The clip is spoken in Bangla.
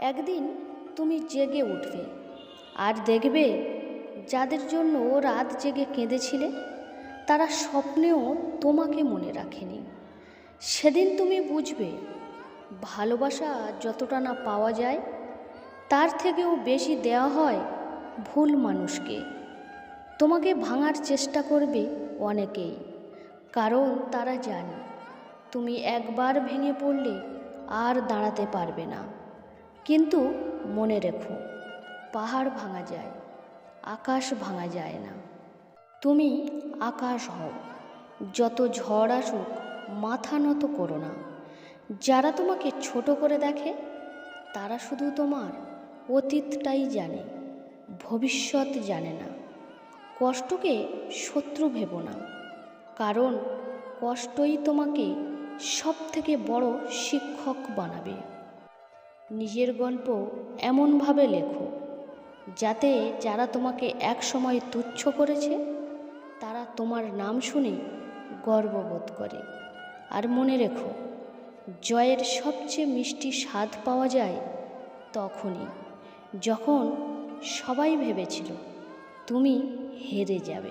একদিন তুমি জেগে উঠবে। আর দেখবে, যাদের জন্য ও রাত জেগে কেঁদেছিলে, তারা স্বপ্নেও তোমাকে মনে রাখেনি। সেদিন তুমি বুঝবে, ভালোবাসা যতটা না পাওয়া যায়, তার থেকেও বেশি দেওয়া হয় ভুল মানুষকে। তোমাকে ভাঙার চেষ্টা করবে অনেকেই, কারণ তারা জানে, তুমি একবার ভেঙে পড়লে আর দাঁড়াতে পারবে না। কিন্তু মনে রেখো, পাহাড় ভাঙা যায়, আকাশ ভাঙা যায় না। তুমি আকাশ হও, যত ঝড় আসুক মাথা নত করো না। যারা তোমাকে ছোট করে দেখে, তারা শুধু তোমার অতীতটাই জানে, ভবিষ্যৎ জানে না। কষ্টকে শত্রু ভেবো না, কারণ কষ্টই তোমাকে সব থেকে বড় শিক্ষক বানাবে। নিজের গল্প এমনভাবে লেখো, যাতে যারা তোমাকে এক সময় তুচ্ছ করেছে, তারা তোমার নাম শুনে গর্ববোধ করে। আর মনে রেখো, জয়ের সবচেয়ে মিষ্টি স্বাদ পাওয়া যায় তখনই, যখন সবাই ভেবেছিল তুমি হেরে যাবে।